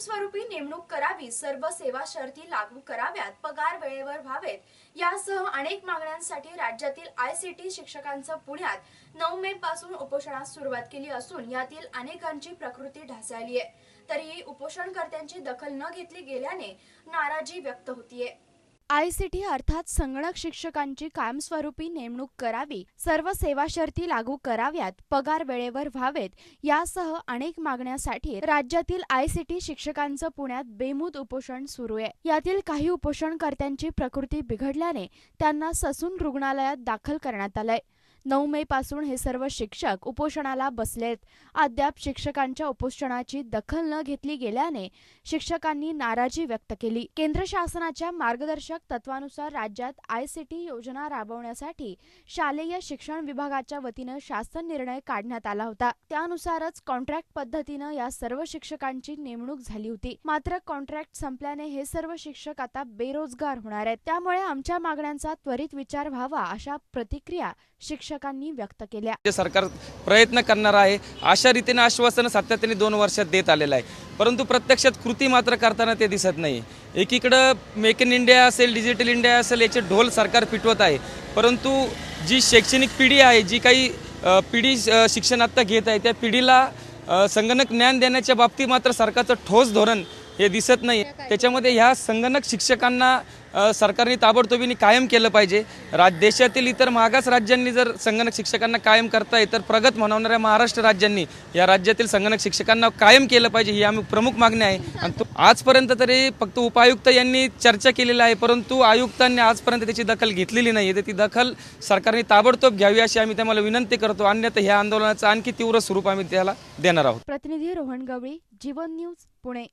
कायमस्वरूपी नेमणूक करावी सर्व सेवा शर्ती लागू कराव्यात पगार वेळेवर व्हावेत. यासह अनेक मागण्यांसाठी राज्यातील आय सी टी शिक्षकांचं पुण्यात नऊ मे पासून उपोषणास सुरुवात केली असून यातील अनेकांची प्रकृती ढासळली आहे. तरीही उपोषणकर्त्यांची दखल न घेतली गेल्याने नाराजी व्यक्त होतीये. आयसीटी अर्थात संगणक शिक्षकांची कायमस्वरूपी नेमणूक करावी सर्व सेवा शर्ती लागू कराव्यात पगार वेळेवर व्हावेत यासह अनेक मागण्यासाठी राज्यातील आयसीटी शिक्षकांचं पुण्यात बेमुद उपोषण सुरू आहे. यातील काही उपोषणकर्त्यांची प्रकृती बिघडल्याने त्यांना ससून रुग्णालयात दाखल करण्यात आलंय. नऊ मे पासून हे सर्व शिक्षक उपोषणाला बसलेत. अद्याप शिक्षकांच्या उपोषणाची दखल न घेतली गेल्याने शिक्षकांनी नाराजी व्यक्त केली. केंद्र शासनाच्या मार्गदर्शक तत्वानुसार राज्यात आय सी टी योजना राबवण्यासाठी शालेय शिक्षण विभागाच्या वतीनं शासन निर्णय काढण्यात आला होता. त्यानुसारच कॉन्ट्रॅक्ट पद्धतीनं या सर्व शिक्षकांची नेमणूक झाली होती. मात्र कॉन्ट्रॅक्ट संपल्याने हे सर्व शिक्षक आता बेरोजगार होणार आहेत. त्यामुळे आमच्या मागण्यांचा त्वरित विचार व्हावा अशा प्रतिक्रिया शिक्षकांनी व्यक्त केल्या. राज्य सरकार प्रयत्न करणार आहे अशा रीतीने आश्वासन सातत्याने दोन वर्षात देत आलेलं आहे. परंतु प्रत्यक्षात कृती मात्र करताना ते दिसत नाही. एकीकडं मेक इन इंडिया असेल डिजिटल इंडिया असेल याचे ढोल सरकार पिटवत आहे. परंतु जी शैक्षणिक पिढी आहे जी काही पिढी शिक्षण आत्ता घेत आहे त्या पिढीला संगणक ज्ञान देण्याच्या बाबतीत मात्र सरकारचं ठोस धोरण हे दिसत नाही. त्याच्यामध्ये ह्या संगणक शिक्षकांना सरकारने ताबडतोबीने कायम केलं पाहिजे. राज देशातील इतर मागास राज्यांनी जर संगणक शिक्षकांना कायम करताय तर प्रगत म्हणवणाऱ्या महाराष्ट्र राज्यांनी या राज्यातील संगणक शिक्षकांना कायम केलं पाहिजे ही आम्ही प्रमुख मागणी आहे. आणि तो आजपर्यंत तरी फक्त उपायुक्त यांनी चर्चा केलेली आहे परंतु आयुक्तांनी आजपर्यंत त्याची दखल घेतलेली नाही तर ती दखल सरकारने ताबडतोब घ्यावी अशी आम्ही तुम्हाला विनंती करतो. अन्यथा ह्या आंदोलनाचं आणखी तीव्र स्वरूप आम्ही त्याला देणार आहोत. प्रतिनिधी रोहन गवळी जीवन न्यूज पुणे.